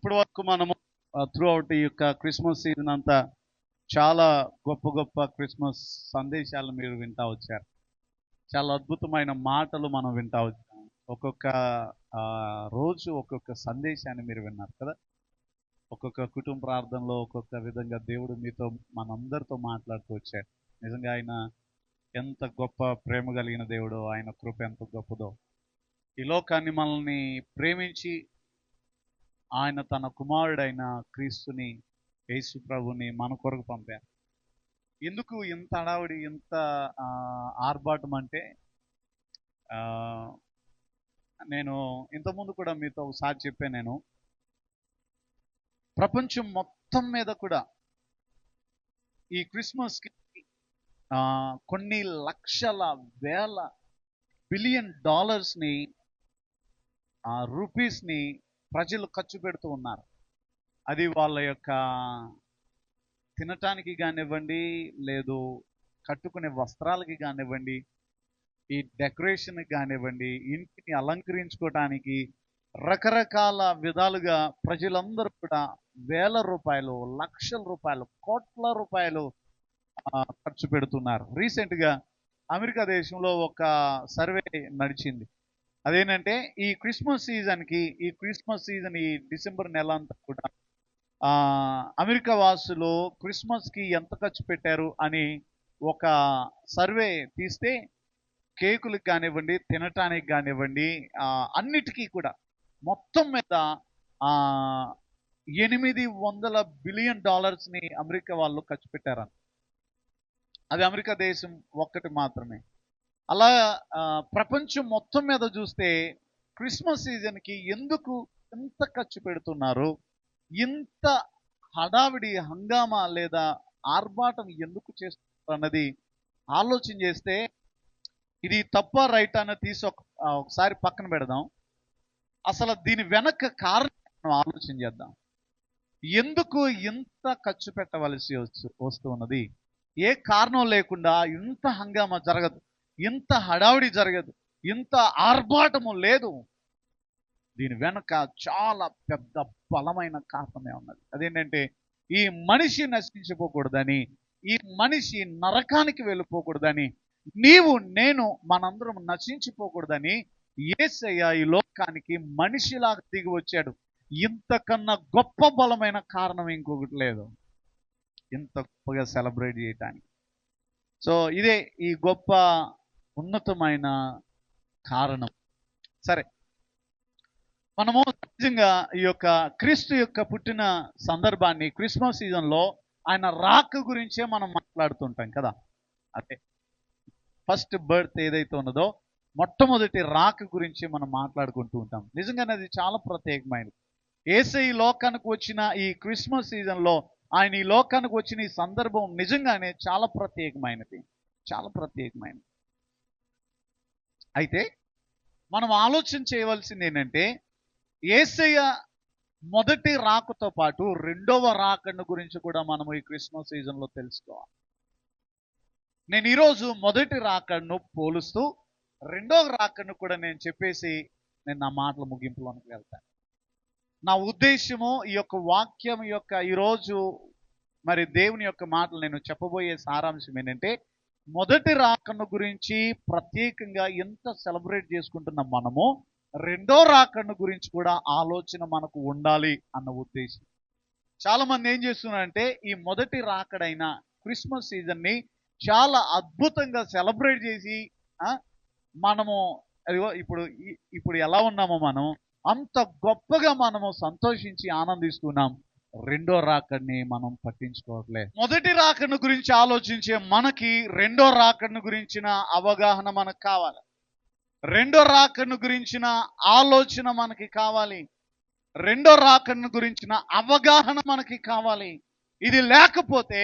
ఇప్పటి వరకు మనము త్రూ అవుట్ ఈ యొక్క క్రిస్మస్ సీజన్ అంతా చాలా గొప్ప గొప్ప క్రిస్మస్ సందేశాలు మీరు వింటా వచ్చారు. చాలా అద్భుతమైన మాటలు మనం వింటా వచ్చాం ఒక్కొక్క రోజు ఒక్కొక్క సందేశాన్ని మీరు విన్నారు కదా? ఒక్కొక్క కుటుంబ ప్రార్థనలో ఒక్కొక్క విధంగా దేవుడు మీతో మనందరితో మాట్లాడుతూ వచ్చాడు నిజంగా ఆయన ఎంత గొప్ప ప్రేమ కలిగిన దేవుడో ఆయన కృప ఎంత గొప్పదో. ఈ లోకాన్ని మనల్ని ప్రేమించి ఆయన తన కుమారుడైన క్రీస్తుని యేసు ప్రభుని మన కొరకు పంపారు. ఎందుకు ఇంత హడావుడి ఇంత ఆర్భాటం అంటే నేను ఇంతకుముందు కూడా మీతో ఒకసారి చెప్పాను నేను. ప్రపంచం మొత్తం మీద కూడా ఈ క్రిస్మస్కి కొన్ని లక్షల వేల బిలియన్ డాలర్స్ని ఆ రూపీస్ని ప్రజలు ఖర్చు పెడుతూ ఉన్నారు. అది వాళ్ళ యొక్క తినటానికి కానివ్వండి లేదు కట్టుకునే వస్త్రాలకి కానివ్వండి ఈ డెకరేషన్ కానివ్వండి ఇంటిని అలంకరించుకోవటానికి రకరకాల విధాలుగా ప్రజలందరూ కూడా వేల రూపాయలు లక్షల రూపాయలు కోట్ల రూపాయలు ఖర్చు పెడుతున్నారు. రీసెంట్గా అమెరికా దేశంలో ఒక సర్వే నడిచింది. అదేంటంటే ఈ క్రిస్మస్ సీజన్కి ఈ క్రిస్మస్ సీజన్ ఈ డిసెంబర్ నెల అంతా కూడా అమెరికా వాసులు క్రిస్మస్కి ఎంత ఖర్చు పెట్టారు అని ఒక సర్వే తీస్తే కేకులకు కానివ్వండి తినటానికి కానివ్వండి అన్నిటికీ కూడా మొత్తం మీద ఎనిమిది వందల బిలియన్ డాలర్స్ని అమెరికా వాళ్ళు ఖర్చు పెట్టారని. అది అమెరికా దేశం ఒక్కటి మాత్రమే. అలా ప్రపంచం మొత్తం మీద చూస్తే క్రిస్మస్ సీజన్కి ఎందుకు ఎంత ఖర్చు పెడుతున్నారు? ఇంత హడావిడి హంగామా లేదా ఆర్భాటం ఎందుకు చేస్తున్నారు అన్నది ఆలోచన చేస్తే ఇది తప్ప రైట్ అన్నది తీసి ఒకసారి పక్కన పెడదాం. అసలు దీని వెనక కారణం ఆలోచన చేద్దాం. ఎందుకు ఇంత ఖర్చు పెట్టవలసి వస్తు- వస్తున్నది? ఏ కారణం లేకుండా ఇంత హంగామా జరగదు. ఇంత హడావిడి జరగదు. ఇంత ఆర్భాటము లేదు. దీని వెనక చాలా పెద్ద బలమైన కారణమే ఉన్నది. అదేంటంటే ఈ మనిషి నశించిపోకూడదని ఈ మనిషి నరకానికి వెళ్ళిపోకూడదని నీవు నేను మనందరం నశించిపోకూడదని ఏసయ్య ఈ లోకానికి మనిషిలాగా దిగి వచ్చాడు. ఇంతకన్నా గొప్ప బలమైన కారణం ఇంకొకటి లేదు. ఇంత గొప్పగా సెలబ్రేట్ చేయటానికి. సో ఇదే ఈ గొప్ప ఉన్నతమైన కారణం. సరే. మనము నిజంగా ఈ యొక్క క్రీస్తు యొక్క పుట్టిన సందర్భాన్ని క్రిస్మస్ సీజన్లో ఆయన రాక్ గురించే మనం మాట్లాడుతుంటాం కదా. అదే ఫస్ట్ బర్త్ ఏదైతే ఉన్నదో మొట్టమొదటి రాక్ గురించి మనం మాట్లాడుకుంటూ ఉంటాం. నిజంగానే అది చాలా ప్రత్యేకమైనది. ఏసే ఈ లోకానికి వచ్చిన ఈ క్రిస్మస్ సీజన్లో ఆయన ఈ లోకానికి వచ్చిన ఈ సందర్భం నిజంగానే చాలా ప్రత్యేకమైనది. చాలా ప్రత్యేకమైనది. అయితే మనం ఆలోచన చేయవలసింది ఏంటంటే ఏసయ్య మొదటి రాకతో పాటు రెండవ రాకను గురించి కూడా మనము ఈ క్రిస్మస్ సీజన్లో తెలుసుకోవాలి. నేను ఈరోజు మొదటి రాకను పోలుస్తూ రెండవ రాకను కూడా నేను చెప్పేసి నేను నా మాటల ముగింపులోనికి వెళ్తాను. నా ఉద్దేశము ఈ యొక్క వాక్యం యొక్క ఈరోజు మరి దేవుని యొక్క మాటలు నేను చెప్పబోయే సారాంశం ఏంటంటే మొదటి రాకను గురించి ప్రత్యేకంగా ఎంత సెలబ్రేట్ చేసుకుంటున్న మనము రెండో రాకను గురించి కూడా ఆలోచన మనకు ఉండాలి అన్న ఉద్దేశం. చాలా మంది ఏం చేస్తున్నారంటే ఈ మొదటి రాకడైన క్రిస్మస్ సీజన్ని చాలా అద్భుతంగా సెలబ్రేట్ చేసి మనము అదిగో ఇప్పుడు ఇప్పుడు ఎలా ఉన్నామో మనం అంత గొప్పగా మనము సంతోషించి ఆనందిస్తున్నాం. రెండో రాకడిని మనం పట్టించుకోవట్లే. మొదటి రాకను గురించి ఆలోచించే మనకి రెండో రాకడ్ను గురించిన అవగాహన మనకు కావాలి. రెండో రాకడ్ను గురించిన ఆలోచన మనకి కావాలి. రెండో రాకడ్ను గురించిన అవగాహన మనకి కావాలి. ఇది లేకపోతే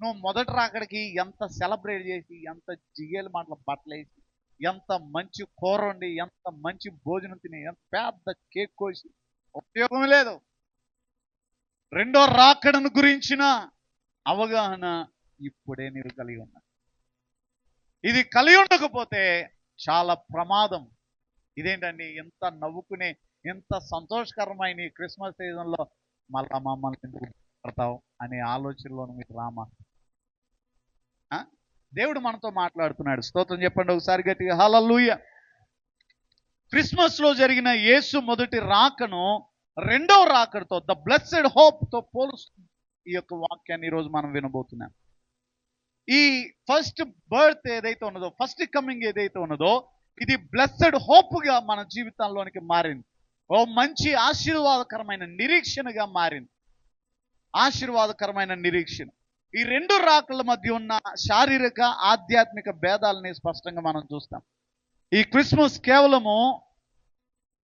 నువ్వు మొదటి రాకడికి ఎంత సెలబ్రేట్ చేసి ఎంత జిగేలు మాటలు బట్టలేసి ఎంత మంచి కూర వండి ఎంత మంచి భోజనం తిని ఎంత పెద్ద కేక్ కోసి ఉపయోగం లేదు. రెండో రాకడను గురించిన అవగాహన ఇప్పుడే నీవు కలిగి ఉన్నా ఇది కలిగి ఉండకపోతే చాలా ప్రమాదం. ఇదేంటండి? ఎంత నవ్వుకునే ఎంత సంతోషకరమైన ఈ క్రిస్మస్ సీజన్లో మళ్ళా మమ్మల్ని ఎందుకు పడతావు అనే ఆలోచనలో మీకు రామా. ఆ? దేవుడు మనతో మాట్లాడుతున్నాడు. స్తోత్రం చెప్పండి ఒకసారి గట్టిగా. హల్లెలూయా. క్రిస్మస్లో జరిగిన యేసు మొదటి రాకను రెండవ రాకడతో ద బ్లెస్సెడ్ హోప్తో పోలుస్తూ ఈ యొక్క వాక్యాన్ని ఈరోజు మనం వినబోతున్నాం. ఈ ఫస్ట్ బర్త్ ఏదైతే ఉన్నదో ఫస్ట్ కమింగ్ ఏదైతే ఉన్నదో ఇది బ్లెస్సెడ్ హోప్గా మన జీవితంలోనికి మారింది. ఓ మంచి ఆశీర్వాదకరమైన నిరీక్షణగా మారింది. ఆశీర్వాదకరమైన నిరీక్షణ. ఈ రెండు రాకల మధ్య ఉన్న శారీరక ఆధ్యాత్మిక భేదాలని స్పష్టంగా మనం చూస్తాం. ఈ క్రిస్మస్ కేవలము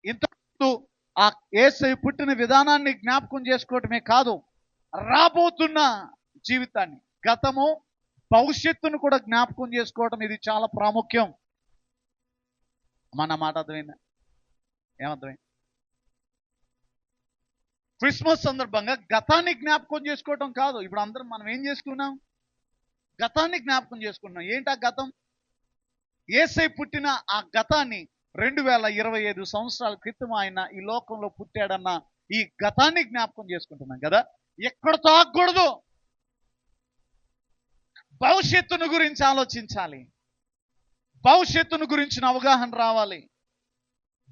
ఇంతకుముందు ఆ ఏసై పుట్టిన విధానాన్ని జ్ఞాపకం చేసుకోవటమే కాదు రాబోతున్న జీవితాన్ని గతము భవిష్యత్తును కూడా జ్ఞాపకం చేసుకోవటం ఇది చాలా ప్రాముఖ్యం. మన మాట అర్థమైందా? ఏమర్థమైంది? క్రిస్మస్ సందర్భంగా గతాన్ని జ్ఞాపకం చేసుకోవటం కాదు. ఇప్పుడు అందరం మనం ఏం చేసుకున్నాం? గతాన్ని జ్ఞాపకం చేసుకున్నాం. ఏంటి ఆ గతం? ఏసై పుట్టిన ఆ గతాన్ని రెండు వేల ఇరవై ఐదు సంవత్సరాల క్రితం ఆయన ఈ లోకంలో పుట్టాడన్న ఈ గతాన్ని జ్ఞాపకం చేసుకుంటున్నాం కదా? ఎక్కడ తాగకూడదు. భవిష్యత్తును గురించి ఆలోచించాలి. భవిష్యత్తును గురించిన అవగాహన రావాలి.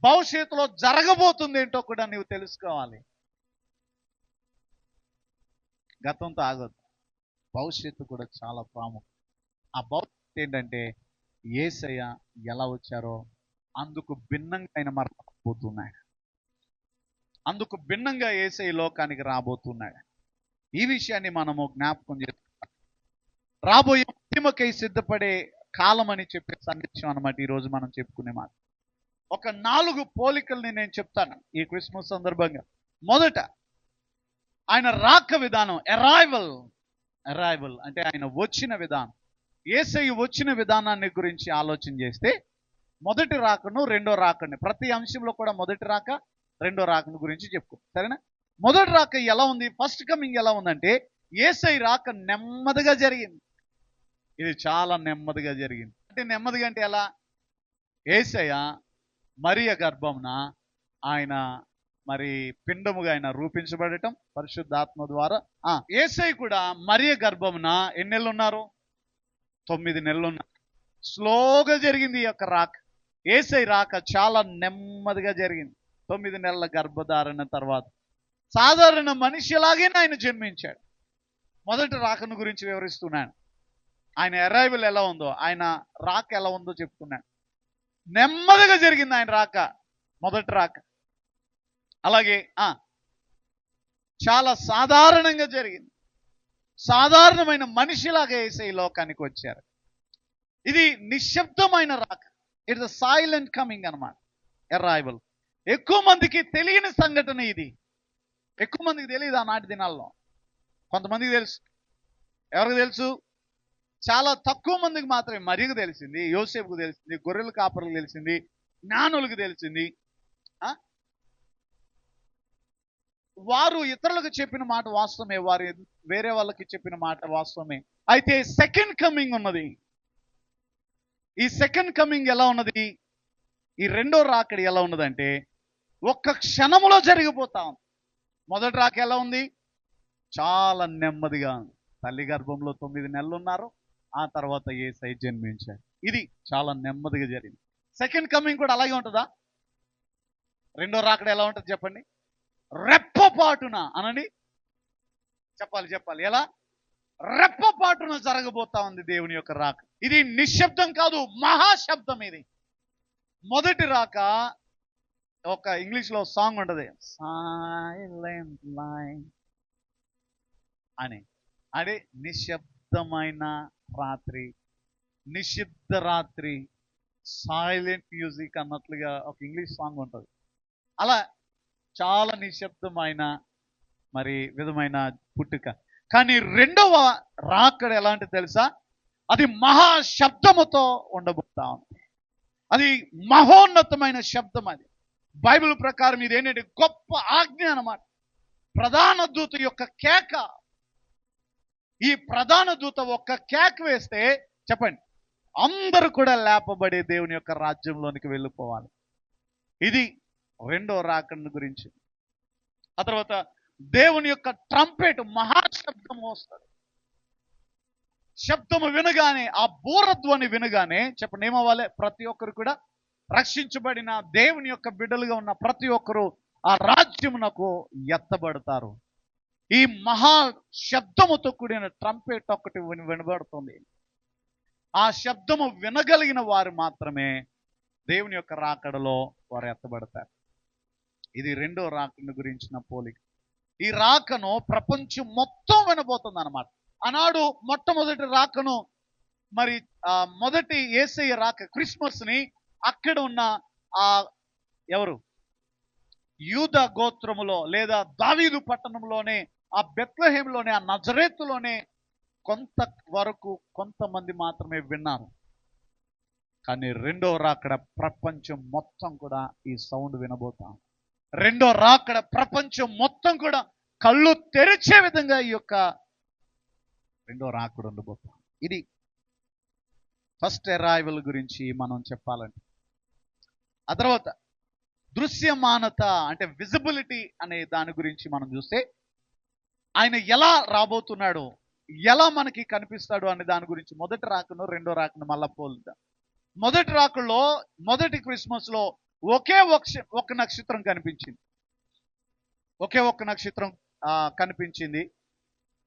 భవిష్యత్తులో జరగబోతుంది ఏంటో కూడా నీవు తెలుసుకోవాలి. గతంతో ఆగదు భవిష్యత్తు కూడా చాలా ప్రాముఖ్యం ఆ భవిష్యత్తు ఏంటంటే ఏసయ్య ఎలా వచ్చారో అందుకు భిన్నంగా ఆయన మరపోతున్నాడు అందుకు భిన్నంగా ఏసై లోకానికి రాబోతున్నాడు. ఈ విషయాన్ని మనము జ్ఞాపకం చేస్తున్నాం రాబోయే మహిమకై సిద్ధపడే కాలం అని చెప్పే సందేశం అనమాట ఈరోజు మనం చెప్పుకునే మాట. ఒక నాలుగు పోలికల్ని నేను చెప్తాను ఈ క్రిస్మస్ సందర్భంగా. మొదట ఆయన రాక విధానం అరైవల్ అరైవల్ అంటే ఆయన వచ్చిన విధానం. ఏసై వచ్చిన విధానాన్ని గురించి ఆలోచన చేస్తే మొదటి రాకను రెండో రాకని ప్రతి అంశంలో కూడా మొదటి రాక రెండో రాకను గురించి చెప్పుకో. సరేనా? మొదటి రాక ఎలా ఉంది? ఫస్ట్ కమింగ్ ఎలా ఉందంటే ఏసై రాక నెమ్మదిగా జరిగింది. ఇది చాలా నెమ్మదిగా జరిగింది. అంటే నెమ్మదిగా అంటే ఎలా? ఏసయ్య మరియ గర్భమున ఆయన మరి పిండముగా ఆయన రూపించబడటం పరిశుద్ధాత్మ ద్వారా. ఆ ఏసై కూడా మరియ గర్భమున ఎన్ని ఉన్నారు తొమ్మిది నెలలు ఉన్నారు స్లోగా జరిగింది ఈ యొక్క రాక. ఏసై రాక చాలా నెమ్మదిగా జరిగింది. తొమ్మిది నెలల గర్భధారణ తర్వాత సాధారణ మనిషిలాగే ఆయన జన్మించాడు. మొదటి రాకను గురించి వివరిస్తున్నాను. ఆయన అరైవల్ ఎలా ఉందో ఆయన రాక ఎలా ఉందో చెప్తున్నాను. నెమ్మదిగా జరిగింది ఆయన రాక మొదటి రాక. అలాగే ఆ చాలా సాధారణంగా జరిగింది. సాధారణమైన మనిషిలాగా వేసే లోకానికి వచ్చారు. ఇది నిశ్శబ్దమైన రాక. ఇట్స్ సైలెంట్ కమింగ్ అన్నమాట అరైవల్ ఎక్కువ మందికి తెలియని సంఘటన ఇది. ఎక్కువ మందికి తెలియదు ఆనాటి దినాల్లో. కొంతమందికి తెలుసు. ఎవరికి తెలుసు? చాలా తక్కువ మందికి మాత్రమే. మరికి తెలిసింది యోసేపుకు తెలిసింది గొర్రెల కాపరులకు తెలిసింది జ్ఞానులకు తెలిసింది. ఆ? వారు ఇతరులకు చెప్పిన మాట వాస్తవమే. వారు వేరే వాళ్ళకి చెప్పిన మాట వాస్తవమే. అయితే సెకండ్ కమింగ్ ఉన్నది. ఈ సెకండ్ కమింగ్ ఎలా ఉన్నది? ఈ రెండో రాకడి ఎలా ఉన్నదంటే ఒక్క క్షణములో జరిగిపోతాం మొదటి రాక ఎలా ఉంది? చాలా నెమ్మదిగా తల్లి గర్భంలో తొమ్మిది నెలలు ఉన్నారు ఆ తర్వాత ఏ సైజ్ జన్మించారు ఇది చాలా నెమ్మదిగా జరిగింది. సెకండ్ కమింగ్ కూడా అలాగే ఉంటుందా? రెండో రాకడ ఎలా ఉంటుంది చెప్పండి? రెప్పపాటున అనండి చెప్పాలి చెప్పాలి. ఎలా? రెప్పపాటున జరగబోతా ఉంది దేవుని యొక్క రాక. ఇది నిశ్శబ్దం కాదు మహాశబ్దం ఇది. మొదటి రాక ఒక ఇంగ్లీష్లో సాంగ్ ఉంటది. సైలెంట్ లైన్ అని. అదే నిశ్శబ్దమైన రాత్రి. నిశ్శబ్ద రాత్రి. సైలెంట్ మ్యూజిక్ అన్నట్లుగా ఒక ఇంగ్లీష్ సాంగ్ ఉంటుంది. అలా చాలా నిశ్శబ్దమైన మరి విధమైన పుట్టుక. కానీ రెండవ రాకడ ఎలాంటి తెలుసా? అది మహాశబ్దముతో ఉండబోతా ఉంది. అది మహోన్నతమైన శబ్దం అది. బైబిల్ ప్రకారం ఇది ఏంటంటే గొప్ప ఆజ్ఞ అనమాట ప్రధాన దూత యొక్క కేక. ఈ ప్రధాన దూత ఒక్క కేక వేస్తే చెప్పండి అందరూ కూడా లేపబడే దేవుని యొక్క రాజ్యంలోనికి వెళ్ళిపోవాలి. ఇది రెండో రాకడ గురించి. ఆ తర్వాత దేవుని యొక్క ట్రంపెట్ మహాశబ్దము వస్తుంది. శబ్దము వినగానే ఆ బూరధ్వని వినగానే చెప్పండి ఏమవ్వాలి? ప్రతి ఒక్కరు కూడా రక్షించబడిన దేవుని యొక్క బిడ్డలుగా ఉన్న ప్రతి ఒక్కరు ఆ రాజ్యమునకు ఎత్తబడతారు. ఈ మహా శబ్దముతో కూడిన ట్రంపెట్ ఒకటి వినబడుతుంది. ఆ శబ్దము వినగలిగిన వారు మాత్రమే దేవుని యొక్క రాకడలో వారు ఎత్తబడతారు. ఇది రెండో రాకడ గురించిన పోలిక. ఈ రాకను ప్రపంచం మొత్తం వినబోతుంది అనమాట ఆనాడు మొట్టమొదటి రాకను మరి ఆ మొదటి ఏసయ్య రాక క్రిస్మస్ని అక్కడ ఉన్న ఆ ఎవరు? యూద గోత్రములో లేదా దావీదు పట్టణంలోనే ఆ బెత్లహేమ్లోనే ఆ నజరేతులోనే కొంత వరకు కొంతమంది మాత్రమే విన్నారు. కానీ రెండో రాకడ ప్రపంచం మొత్తం కూడా ఈ సౌండ్ వినబోతాం రెండో రాకడ ప్రపంచం మొత్తం కూడా కళ్ళు తెరిచే విధంగా ఈ యొక్క రెండో రాకడ ఉండబోతాం ఇది ఫస్ట్ అరైవల్ గురించి మనం చెప్పాలంటే. ఆ తర్వాత దృశ్యమానత అంటే విజిబిలిటీ అనే దాని గురించి మనం చూస్తే ఆయన ఎలా రాబోతున్నాడు ఎలా మనకి కనిపిస్తాడు అనే దాని గురించి మొదటి రాకను రెండో రాకను మళ్ళా పోలుద్దాం. మొదటి రాకుల్లో మొదటి క్రిస్మస్లో ఒకే ఒక ఒక నక్షత్రం కనిపించింది. ఒకే ఒక్క నక్షత్రం కనిపించింది.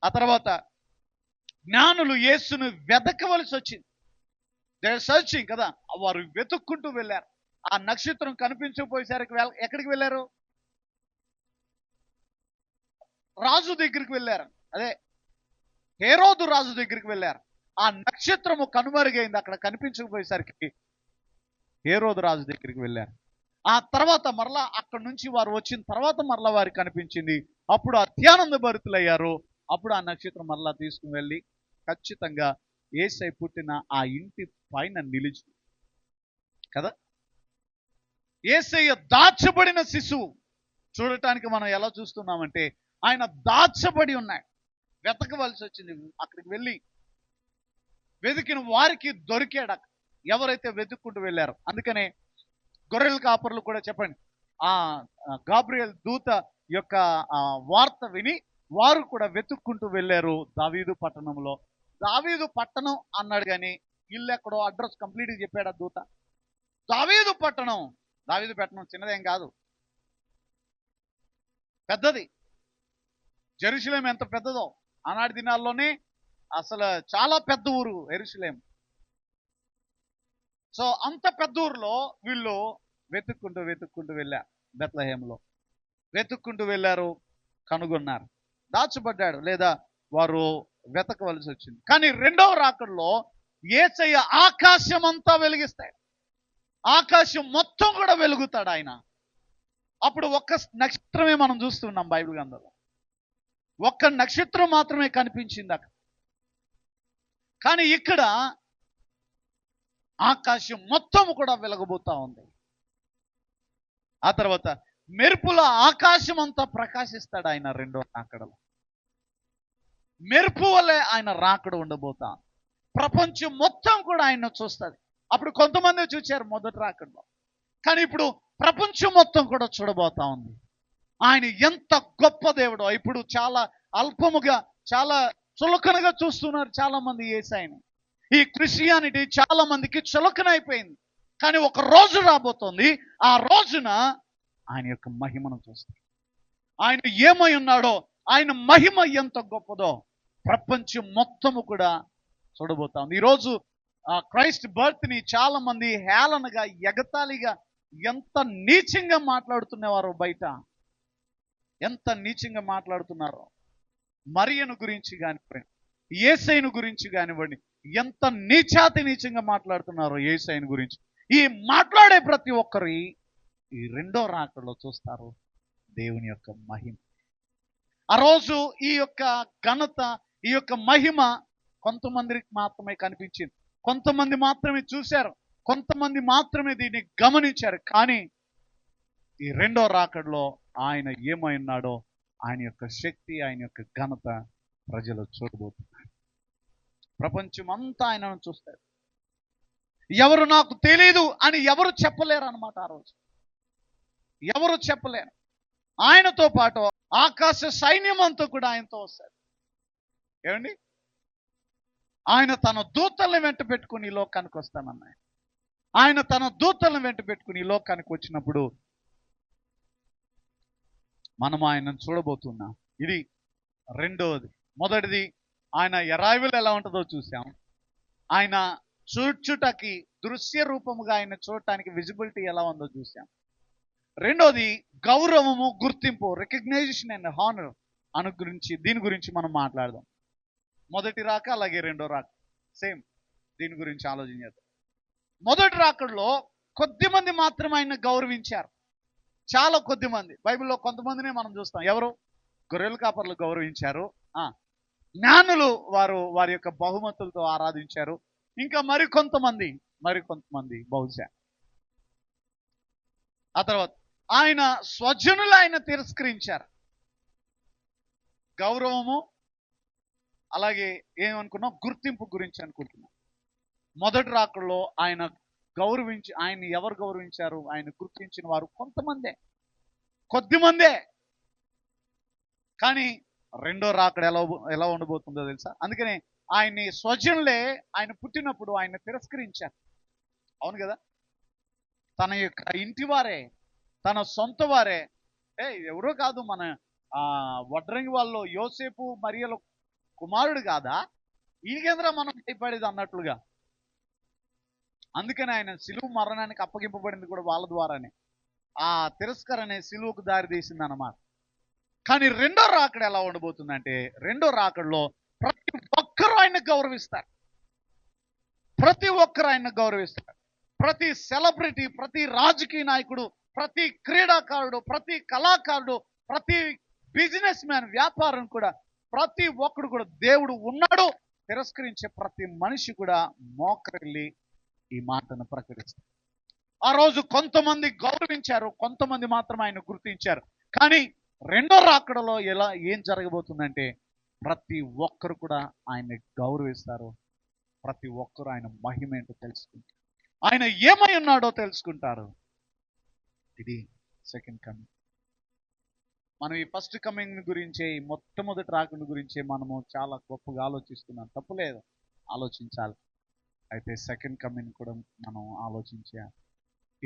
ఆ తర్వాత జ్ఞానులు యేసును వెతకవలసి వచ్చింది. దే సర్చింగ్ కదా? వారు వెతుక్కుంటూ వెళ్ళారు. ఆ నక్షత్రం కనిపించకపోయేసరికి ఎక్కడికి వెళ్ళారు? రాజు దగ్గరికి వెళ్ళారు. అదే హేరోదు రాజు దగ్గరికి వెళ్ళారు. ఆ నక్షత్రము కనుమరుగైంది. అక్కడ కనిపించకపోయేసరికి హేరోదరాజు దగ్గరికి వెళ్ళారు ఆ తర్వాత మరలా అక్కడి నుంచి వారు వచ్చిన తర్వాత మరలా వారికి కనిపించింది అప్పుడు అత్యానంద భరితులయ్యారు. అప్పుడు ఆ నక్షత్రం మరలా తీసుకుని వెళ్ళి ఖచ్చితంగా ఏసై పుట్టిన ఆ ఇంటి పైన నిలిచి కదా? ఏసయ్య దాచబడిన శిశువు. చూడటానికి మనం ఎలా చూస్తున్నామంటే ఆయన దాచబడి ఉన్నాయి వెతకవలసి వచ్చింది. అక్కడికి వెళ్ళి వెతికిన వారికి దొరికాడు అక్కడ. ఎవరైతే వెతుక్కుంటూ వెళ్ళారో. అందుకనే గొర్రెల కాపర్లు కూడా చెప్పండి. ఆ గాబ్రియల్ దూత యొక్క వార్త విని వారు కూడా వెతుక్కుంటూ వెళ్ళారు దావీదు పట్టణంలో. దావీదు పట్టణం అన్నాడు కానీ ఇల్లు ఎక్కడో అడ్రస్ కంప్లీట్గా చెప్పాడు ఆ దూత. దావీదు పట్టణం దావీదు పట్టణం చిన్నదేం కాదు. పెద్దది. జెరూసలేం ఎంత పెద్దదో. ఆనాటి దినాల్లోనే అసలు చాలా పెద్ద ఊరు ఎరుసలేం సో అంత పెద్ద ఊర్లో వీళ్ళు వెతుక్కుంటూ వెతుక్కుంటూ వెళ్ళారు బెత్లహేంలో వెతుక్కుంటూ వెళ్ళారు కనుగొన్నారు. దాచుబడ్డాడు లేదా వారు వెతకవలసి వచ్చింది. కానీ రెండవ రాకడలో ఏసయ్య ఆకాశం అంతా వెలిగిస్తాడు. ఆకాశం మొత్తం కూడా వెలుగుతాడు ఆయన. అప్పుడు ఒక్క నక్షత్రమే మనం చూస్తున్నాం బైబిల్ గ్రంథంలో. ఒక్క నక్షత్రం మాత్రమే కనిపించింది అక్కడ. కానీ ఇక్కడ ఆకాశం మొత్తం కూడా వెలగబోతా ఉంది. ఆ తర్వాత మెరుపుల ఆకాశం అంతా ప్రకాశిస్తాడు ఆయన రెండో రాకడలో. మెరుపు వల్లే ఆయన రాకడ ఉండబోతా. ప్రపంచం మొత్తం కూడా ఆయన చూస్తుంది. అప్పుడు కొంతమంది చూచారు మొదటి రాకడలో. కానీ ఇప్పుడు ప్రపంచం మొత్తం కూడా చూడబోతా ఉంది. ఆయన ఎంత గొప్ప దేవుడో. ఇప్పుడు చాలా అల్పముగా చాలా చులకనగా చూస్తున్నారు చాలా మంది ఏసాయని ఈ క్రిస్టియానిటీ చాలా మందికి చులకనైపోయింది. కానీ ఒక రోజు రాబోతోంది. ఆ రోజున ఆయన యొక్క మహిమను చూస్తారు ఆయన ఏమై ఉన్నాడో ఆయన మహిమ ఎంత గొప్పదో ప్రపంచం మొత్తము కూడా చూడబోతా ఉంది ఈరోజు ఆ క్రైస్ట్ బర్త్ని చాలా మంది హేళనగా ఎగతాళిగా ఎంత నీచంగా మాట్లాడుతున్నవారు బయట ఎంత నీచంగా మాట్లాడుతున్నారో మరియను గురించి కానివ్వండి ఏసైను గురించి కానివ్వండి ఎంత నీచాతి నీచంగా మాట్లాడుతున్నారో ఏసైను గురించి. ఈ మాట్లాడే ప్రతి ఒక్కరి ఈ రెండో రాకడలో చూస్తారు దేవుని యొక్క మహిమ. ఆ రోజు ఈ యొక్క ఘనత ఈ యొక్క మహిమ కొంతమందికి మాత్రమే కనిపించింది. కొంతమంది మాత్రమే చూశారు. కొంతమంది మాత్రమే దీన్ని గమనించారు. కానీ ఈ రెండో రాకడలో ఆయన ఏమై ఉన్నాడో ఆయన యొక్క శక్తి ఆయన యొక్క ఘనత ప్రజలు చూడబోతుంది ప్రపంచం అంతా ఆయనను చూస్తారు. ఎవరు నాకు తెలీదు అని ఎవరు చెప్పలేరు అనమాట ఆ రోజు. ఎవరు చెప్పలేరు. ఆయనతో పాటు ఆకాశ సైన్యం అంతా కూడా ఆయనతో వస్తారు. ఏమండి? ఆయన తన దూతల్ని వెంట పెట్టుకుని ఈ లోకానికి వస్తానన్నాయి ఆయన తన దూతలను వెంట పెట్టుకుని ఈ లోకానికి వచ్చినప్పుడు మనం ఆయనను చూడబోతున్నాం. ఇది రెండవది మొదటిది ఆయన ఎరైవల్ ఎలా ఉంటుందో చూసాం ఆయన చూచుటకి దృశ్య రూపముగా ఆయన చూడటానికి విజిబిలిటీ ఎలా ఉందో చూసాం రెండోది గౌరవము గుర్తింపు రికగ్నైజేషన్ అండ్ హానర్ అను గురించి దీని గురించి మనం మాట్లాడదాం. మొదటి రాక అలాగే రెండో రాక. సేమ్ దీని గురించి ఆలోచన చేద్దాం. మొదటి రాకడలో కొద్ది మంది మాత్రమే ఆయన గౌరవించారు. చాలా కొద్ది మంది. బైబిల్లో కొంతమందినే మనం చూస్తాం. ఎవరు? గొర్రెల కాపర్లు గౌరవించారు. జ్ఞానులు వారు వారి యొక్క బహుమతులతో ఆరాధించారు. ఇంకా మరి కొంతమంది మరి కొంతమంది బహుశా. ఆ తర్వాత ఆయన స్వజనులు ఆయన తిరస్కరించారు. గౌరవము అలాగే ఏమనుకున్నాం? గుర్తింపు గురించి అనుకుంటున్నాం. మొదటి రాకడలో ఆయన గౌరవించి ఆయన ఎవరు గౌరవించారు? ఆయన గుర్తించిన వారు కొంతమందే. కొద్ది మందే కానీ రెండో రాకడ ఎలా ఎలా ఉండబోతుందో తెలుసా? అందుకనే ఆయన్ని స్వజనులే ఆయన పుట్టినప్పుడు ఆయన తిరస్కరించారు. అవును కదా? తన యొక్క ఇంటి వారే తన సొంత వారే. ఏ ఎవరో కాదు మన ఆ వడ్రంగి వాళ్ళు యోసేపు మరియల కుమారుడు కాదా? ఈయనకేంద్రా మనం భయపడేది అన్నట్లుగా? అందుకని ఆయన సిలువు మరణానికి అప్పగింపబడింది కూడా వాళ్ళ ద్వారానే. ఆ తిరస్కరణ సిలువుకు దారి తీసింది అన్నమాట కానీ రెండో రాకడ ఎలా ఉండబోతుందంటే రెండో రాకడలో ప్రతి ఒక్కరూ ఆయన గౌరవిస్తారు. ప్రతి ఒక్కరు ఆయన గౌరవిస్తారు. ప్రతి సెలబ్రిటీ ప్రతి రాజకీయ నాయకుడు ప్రతి క్రీడాకారుడు ప్రతి కళాకారుడు ప్రతి బిజినెస్ మ్యాన్ వ్యాపారం కూడా ప్రతి ఒక్కడు కూడా దేవుడు ఉన్నాడు తిరస్కరించే ప్రతి మనిషి కూడా మోకరిల్లి ఈ మాటను ప్రకటిస్తారు ఆ రోజు కొంతమంది గౌరవించారు కొంతమంది మాత్రం ఆయన గుర్తించారు. కానీ రెండో రాకడలో ఎలా ఏం జరగబోతుందంటే ప్రతి ఒక్కరు కూడా ఆయన్ని గౌరవిస్తారు. ప్రతి ఒక్కరు ఆయన మహిమ ఏంటో తెలుసుకుంటారు. ఆయన ఏమై ఉన్నాడో తెలుసుకుంటారు. ఇది సెకండ్ కమింగ్ మనం ఈ ఫస్ట్ కమింగ్ గురించే ఈ మొట్టమొదటి రాకుని గురించే మనము చాలా గొప్పగా ఆలోచిస్తున్నాం. తప్పులేదు ఆలోచించాలి. అయితే సెకండ్ కమింగ్ కూడా మనం ఆలోచించాలి.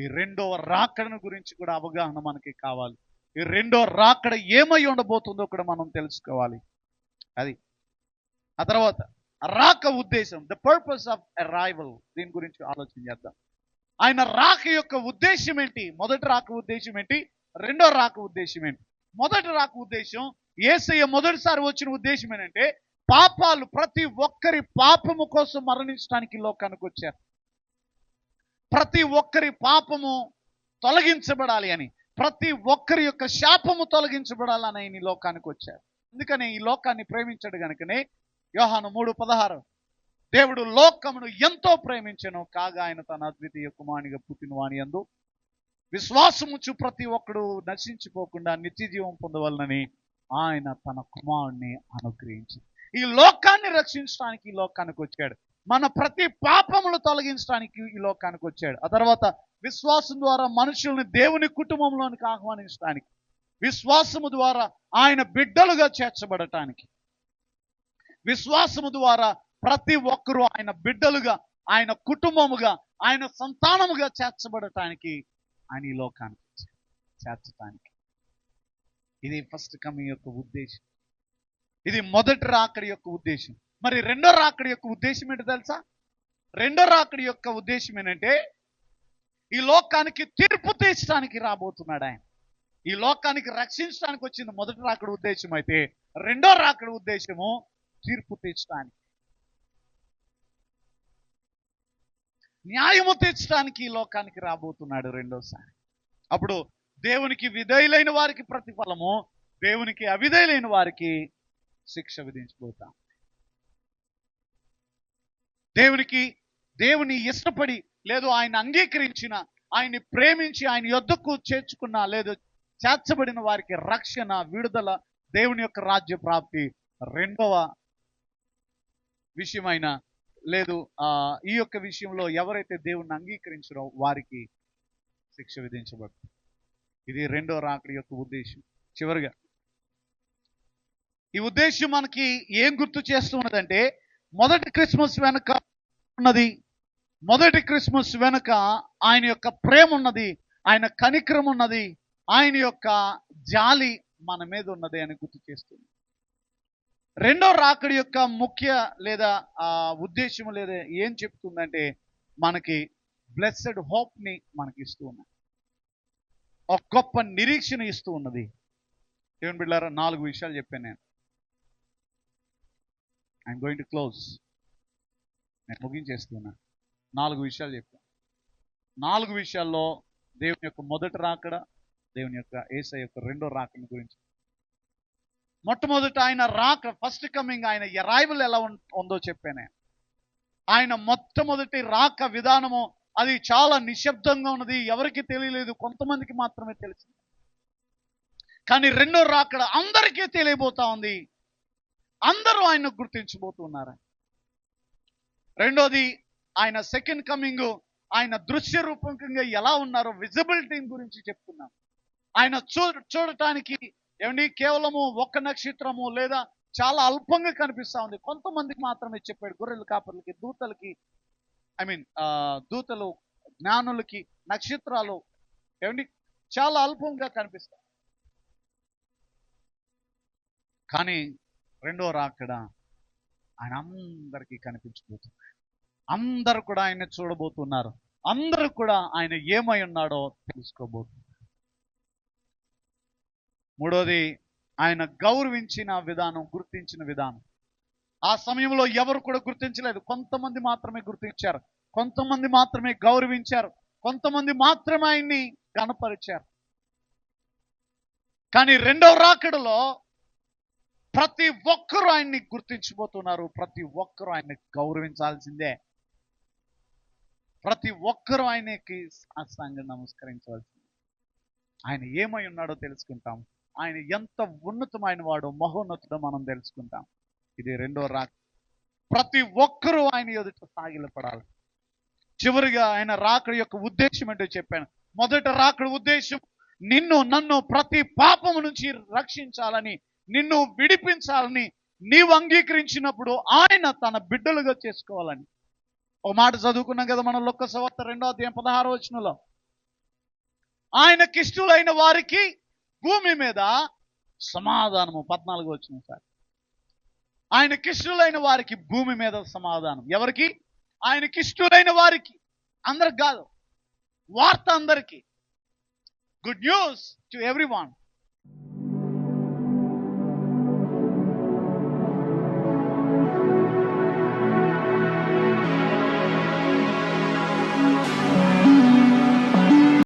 ఈ రెండవ రాకడను గురించి కూడా అవగాహన మనకి కావాలి. ఈ రెండో రాకడ ఏమై ఉండబోతుందో కూడా మనం తెలుసుకోవాలి. అది. ఆ తర్వాత రాక ఉద్దేశం ద పర్పస్ ఆఫ్ అరైవల్ దీని గురించి ఆలోచన చేద్దాం. ఆయన రాక యొక్క ఉద్దేశం ఏంటి? మొదటి రాక ఉద్దేశం ఏంటి? రెండో రాక ఉద్దేశం ఏంటి? మొదటి రాక ఉద్దేశం ఏసయ్య మొదటిసారి వచ్చిన ఉద్దేశం ఏంటంటే పాపాలు ప్రతి ఒక్కరి పాపము కోసం మరణించడానికి లోకానికి వచ్చారు. ప్రతి ఒక్కరి పాపము తొలగించబడాలి అని. ప్రతి ఒక్కరి యొక్క శాపము తొలగించబడాలని ఆయన ఈ లోకానికి వచ్చారు. అందుకనే ఈ లోకాన్ని ప్రేమించాడు గనుకనే యోహాను మూడు పదహారు. దేవుడు లోకమును ఎంతో ప్రేమించను కాగా ఆయన తన అద్వితీయ కుమారునిగా పుట్టిన వాణి అందు విశ్వాసముచ్చు ప్రతి ఒక్కడు నశించిపోకుండా నిత్య జీవం పొందవలనని ఆయన తన కుమారుణ్ణి అనుగ్రహించి ఈ లోకాన్ని రక్షించడానికి ఈ లోకానికి వచ్చాడు. మన ప్రతి పాపములు తొలగించడానికి ఈ లోకానికి వచ్చాడు. ఆ తర్వాత విశ్వాసం ద్వారా మనుషుల్ని దేవుని కుటుంబంలోనికి ఆహ్వానించడానికి విశ్వాసము ద్వారా ఆయన బిడ్డలుగా చేర్చబడటానికి విశ్వాసము ద్వారా ప్రతి ఒక్కరూ ఆయన బిడ్డలుగా ఆయన కుటుంబముగా ఆయన సంతానముగా చేర్చబడటానికి ఆయన ఈ లోకానికి చేర్చటానికి. ఇది ఫస్ట్ కమింగ్ యొక్క ఉద్దేశం. ఇది మొదటి రాకడి యొక్క ఉద్దేశం. మరి రెండో రాకడి యొక్క ఉద్దేశం ఏంటో తెలుసా? రెండో రాకడి యొక్క ఉద్దేశం ఏంటంటే ఈ లోకానికి తీర్పు తీర్చడానికి రాబోతున్నాడు ఆయన. ఈ లోకానికి రక్షించడానికి వచ్చింది మొదటి రాకడ ఉద్దేశం అయితే రెండో రాకడ ఉద్దేశము తీర్పు తీర్చడానికి. న్యాయము తీర్చడానికి ఈ లోకానికి రాబోతున్నాడు రెండోసారి. అప్పుడు దేవునికి విధేయులైన వారికి ప్రతిఫలము దేవునికి అవిధేయులైన వారికి శిక్ష విధించబోతాం. దేవునికి దేవుని ఇష్టపడి లేదు ఆయన అంగీకరించిన ఆయన్ని ప్రేమించి ఆయన యొద్దకు చేర్చుకున్న లేదు చేర్చబడిన వారికి రక్షణ విడుదల దేవుని యొక్క రాజ్య ప్రాప్తి. రెండవ విషయమైన లేదు ఆ ఈ యొక్క విషయంలో ఎవరైతే దేవుణ్ణి అంగీకరించరో వారికి శిక్ష విధించబడుతుంది. ఇది రెండో రాకడి యొక్క ఉద్దేశం. చివరిగా ఈ ఉద్దేశం మనకి ఏం గుర్తు చేస్తున్నదంటే మొదటి క్రిస్మస్ వెనుక ఉన్నది మొదటి క్రిస్మస్ వెనుక ఆయన యొక్క ప్రేమ ఉన్నది ఆయన కనిక్రమం ఉన్నది ఆయన యొక్క జాలి మన మీద ఉన్నది అని గుర్తు చేస్తుంది. రెండో రాకడి యొక్క ముఖ్య లేదా ఆ ఉద్దేశం లేదా ఏం చెప్తుందంటే మనకి బ్లెస్సెడ్ హోప్ని మనకి ఇస్తూ ఉన్నది. ఒక గొప్ప నిరీక్షణ ఇస్తూ ఉన్నది. ఏమని బిళ్ళారా నాలుగు విషయాలు చెప్పాను నేను. ఐఎమ్ గోయింగ్ టు క్లోజ్ నేను ముగించేస్తున్నా. నాలుగు విషయాలు చెప్పాం. నాలుగు విషయాల్లో దేవుని యొక్క మొదటి రాకడ దేవుని యొక్క ఏస యొక్క రెండో రాకడ గురించి. మొట్టమొదట ఆయన రాక ఫస్ట్ కమింగ్ ఆయన అరైవల్ ఎలా ఉం- ఉందో చెప్పాను. ఆయన మొట్టమొదటి రాక విధానము అది చాలా నిశ్శబ్దంగా ఉన్నది ఎవరికి తెలియలేదు కొంతమందికి మాత్రమే తెలిసింది. కానీ రెండో రాకడ అందరికీ తెలియబోతా ఉంది. అందరూ ఆయన గుర్తించబోతున్నారు రెండోది ఆయన సెకండ్ కమింగ్ ఆయన దృశ్య రూపకంగా ఎలా ఉన్నారో విజిబిలిటీ గురించి చెప్తున్నాం. ఆయన చూ చూడటానికి ఏమండి కేవలము ఒక్క నక్షత్రము లేదా చాలా అల్పంగా కనిపిస్తా ఉంది. కొంతమందికి మాత్రమే చెప్పాడు. గొర్రెల కాపర్లకి దూతలకి ఐ మీన్ దూతలు జ్ఞానులకి నక్షత్రాలు ఏమండి చాలా అల్పంగా కనిపిస్తాయి. కానీ రెండో రాకడ ఆయన అందరికీ కనిపించబోతున్నాడు అందరు కూడా ఆయన చూడబోతున్నారు. అందరూ కూడా ఆయన ఏమై ఉన్నాడో తెలుసుకోబోతున్నారు. మూడోది ఆయన గౌరవించిన విధానం గుర్తించిన విధానం. ఆ సమయంలో ఎవరు కూడా గుర్తించలేదు. కొంతమంది మాత్రమే గుర్తించారు. కొంతమంది మాత్రమే గౌరవించారు. కొంతమంది మాత్రమే ఆయన్ని గణపరిచారు. కానీ రెండవ రాకడలో ప్రతి ఒక్కరూ ఆయన్ని గుర్తించబోతున్నారు. ప్రతి ఒక్కరూ ఆయన్ని గౌరవించాల్సిందే. ప్రతి ఒక్కరూ ఆయనకి సాష్టాంగ నమస్కరించవలసింది. ఆయన ఏమై ఉన్నాడో తెలుసుకుంటాం. ఆయన ఎంత ఉన్నతమైన వాడో మహోన్నతుడో మనం తెలుసుకుంటాం. ఇది రెండో రాక ప్రతి ఒక్కరూ ఆయన ఎదుట సాగిలపడాలి. చివరిగా ఆయన రాకడి యొక్క ఉద్దేశం ఏంటో చెప్పాను. మొదట రాకడి ఉద్దేశం నిన్ను నన్ను ప్రతి పాపము నుంచి రక్షించాలని నిన్ను విడిపించాలని నీవు అంగీకరించినప్పుడు ఆయన తన బిడ్డలుగా చేసుకోవాలని. ఓ మాట చదువుకున్నాం కదా మన లొక్క సవత్త రెండో అధ్యాయం పదహారో వచనంలో. ఆయనకిష్టులైన వారికి భూమి మీద సమాధానము. పద్నాలుగు వచ్చిన సార్. ఆయనకిష్టులైన వారికి భూమి మీద సమాధానం. ఎవరికి? ఆయనకిష్టులైన వారికి. అందరికి కాదు. వార్త అందరికీ. Good news to everyone